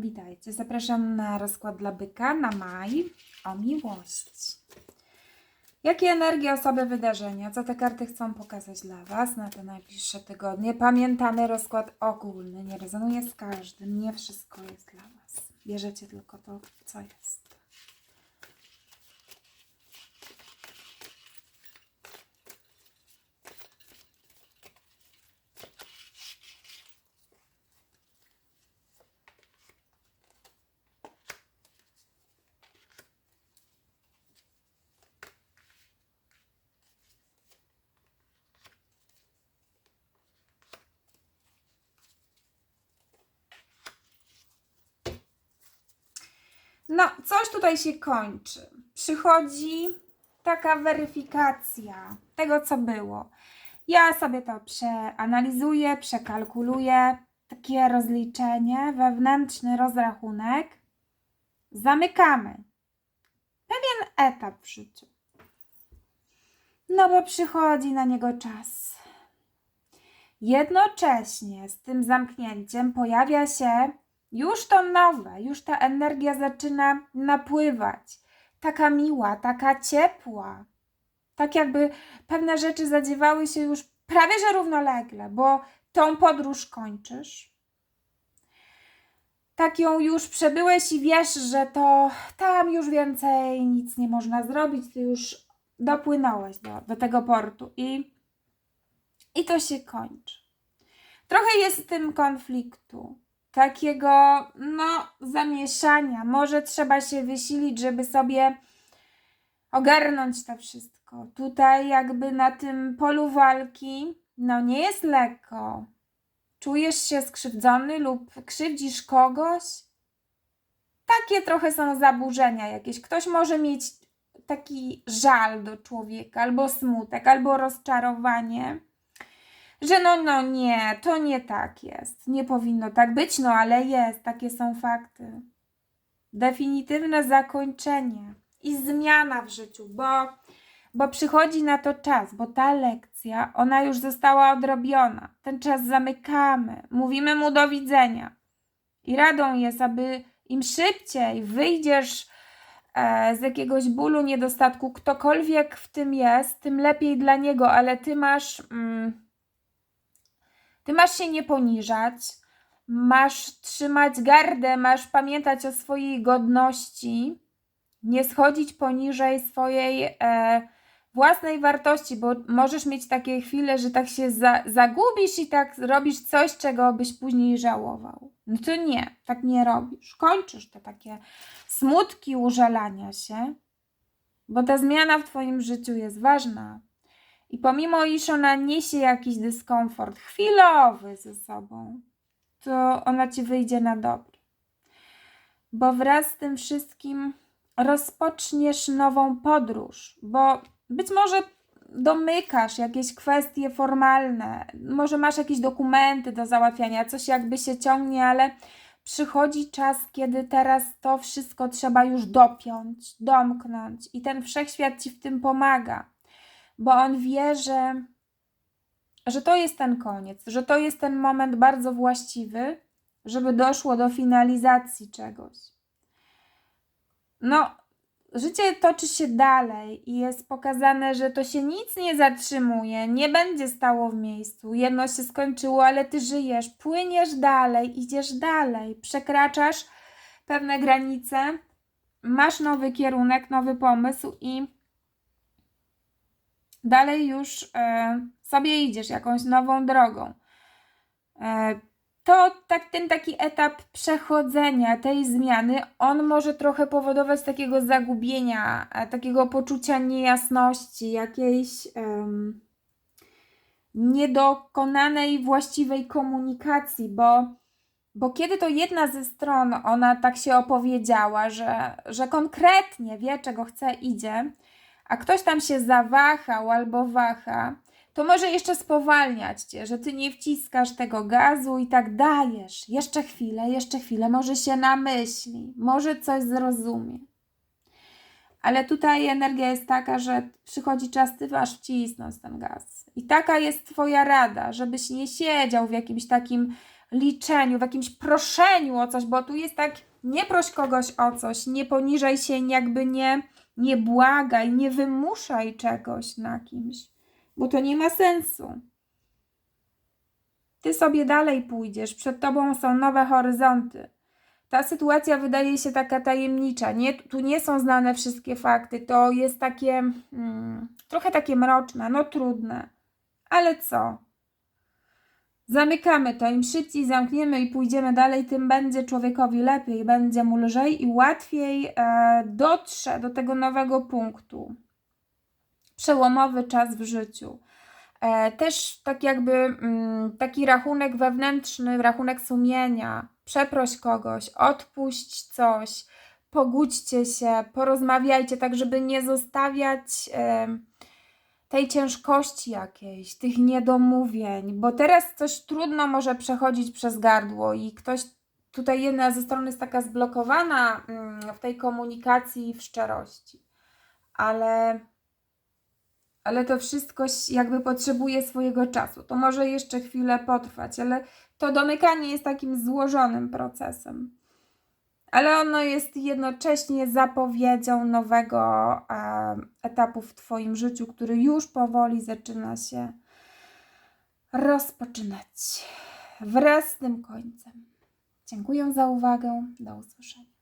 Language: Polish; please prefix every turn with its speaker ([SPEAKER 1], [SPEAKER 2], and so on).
[SPEAKER 1] Witajcie, zapraszam na rozkład dla byka na maj o miłość. Jakie energie, osoby, wydarzenia, co te karty chcą pokazać dla Was na te najbliższe tygodnie? Pamiętamy rozkład ogólny, nie rezonuje z każdym, nie wszystko jest dla Was. Bierzecie tylko to, co jest. No, coś tutaj się kończy. Przychodzi taka weryfikacja tego, co było. Ja sobie to przeanalizuję, przekalkuluję, takie rozliczenie, wewnętrzny rozrachunek. Zamykamy pewien etap w życiu. No bo przychodzi na niego czas. Jednocześnie z tym zamknięciem pojawia się już to nowe, już ta energia zaczyna napływać. Taka miła, taka ciepła. Tak jakby pewne rzeczy zadziewały się już prawie że równolegle, bo tą podróż kończysz. Tak ją już przebyłeś i wiesz, że to tam już więcej nic nie można zrobić, ty już dopłynąłeś do, do tego portu i, i to się kończy. Trochę jest w tym konfliktu takiego, no, zamieszania. Może trzeba się wysilić, żeby sobie ogarnąć to wszystko. Tutaj, jakby na tym polu walki, no, nie jest lekko. Czujesz się skrzywdzony lub krzywdzisz kogoś? Takie trochę są zaburzenia jakieś. Ktoś może mieć taki żal do człowieka, albo smutek, albo rozczarowanie że no, no nie, to nie tak jest. Nie powinno tak być, no ale jest, takie są fakty. Definitywne zakończenie i zmiana w życiu, bo, bo przychodzi na to czas, bo ta lekcja, ona już została odrobiona. Ten czas zamykamy, mówimy mu do widzenia. I radą jest, aby im szybciej wyjdziesz e, z jakiegoś bólu, niedostatku, ktokolwiek w tym jest, tym lepiej dla niego, ale ty masz. Mm, ty masz się nie poniżać, masz trzymać gardę, masz pamiętać o swojej godności, nie schodzić poniżej swojej e, własnej wartości, bo możesz mieć takie chwile, że tak się za, zagubisz i tak robisz coś, czego byś później żałował. No to nie, tak nie robisz. Kończysz te takie smutki użalania się, bo ta zmiana w Twoim życiu jest ważna. I pomimo, iż ona niesie jakiś dyskomfort chwilowy ze sobą, to ona ci wyjdzie na dobre. Bo wraz z tym wszystkim rozpoczniesz nową podróż, bo być może domykasz jakieś kwestie formalne, może masz jakieś dokumenty do załatwiania, coś jakby się ciągnie, ale przychodzi czas, kiedy teraz to wszystko trzeba już dopiąć, domknąć i ten wszechświat ci w tym pomaga bo on wie, że, że to jest ten koniec, że to jest ten moment bardzo właściwy, żeby doszło do finalizacji czegoś. No, życie toczy się dalej i jest pokazane, że to się nic nie zatrzymuje, nie będzie stało w miejscu. Jedno się skończyło, ale ty żyjesz, płyniesz dalej, idziesz dalej, przekraczasz pewne granice, masz nowy kierunek, nowy pomysł i dalej już e, sobie idziesz jakąś nową drogą. E, to tak, ten taki etap przechodzenia tej zmiany, on może trochę powodować takiego zagubienia, e, takiego poczucia niejasności, jakiejś niedokonanej właściwej komunikacji, bo, bo kiedy to jedna ze stron, ona tak się opowiedziała, że, że konkretnie wie, czego chce, idzie, a ktoś tam się zawahał albo waha, to może jeszcze spowalniać cię, że ty nie wciskasz tego gazu i tak dajesz. Jeszcze chwilę, jeszcze chwilę, może się namyśli, może coś zrozumie. Ale tutaj energia jest taka, że przychodzi czas, ty masz wcisnąć ten gaz. I taka jest Twoja rada, żebyś nie siedział w jakimś takim liczeniu, w jakimś proszeniu o coś, bo tu jest tak, nie proś kogoś o coś, nie poniżaj się, jakby nie, nie błagaj, nie wymuszaj czegoś na kimś, bo to nie ma sensu. Ty sobie dalej pójdziesz, przed tobą są nowe horyzonty. Ta sytuacja wydaje się taka tajemnicza. Nie, tu nie są znane wszystkie fakty. To jest takie mm, trochę takie mroczne, no trudne. Ale co? Zamykamy to. Im szybciej zamkniemy i pójdziemy dalej, tym będzie człowiekowi lepiej, będzie mu lżej i łatwiej e, dotrze do tego nowego punktu. Przełomowy czas w życiu. E, też tak jakby mm, taki rachunek wewnętrzny, rachunek sumienia. Przeproś kogoś, odpuść coś, pogódźcie się, porozmawiajcie, tak żeby nie zostawiać tej ciężkości jakiejś, tych niedomówień, bo teraz coś trudno może przechodzić przez gardło i ktoś tutaj jedna ze stron jest taka zblokowana mm, w tej komunikacji i w szczerości, ale ale to wszystko jakby potrzebuje swojego czasu. To może jeszcze chwilę potrwać, ale to domykanie jest takim złożonym procesem. Ale ono jest jednocześnie zapowiedzią nowego e, etapu w Twoim życiu, który już powoli zaczyna się rozpoczynać wraz z tym końcem. Dziękuję za uwagę. Do usłyszenia.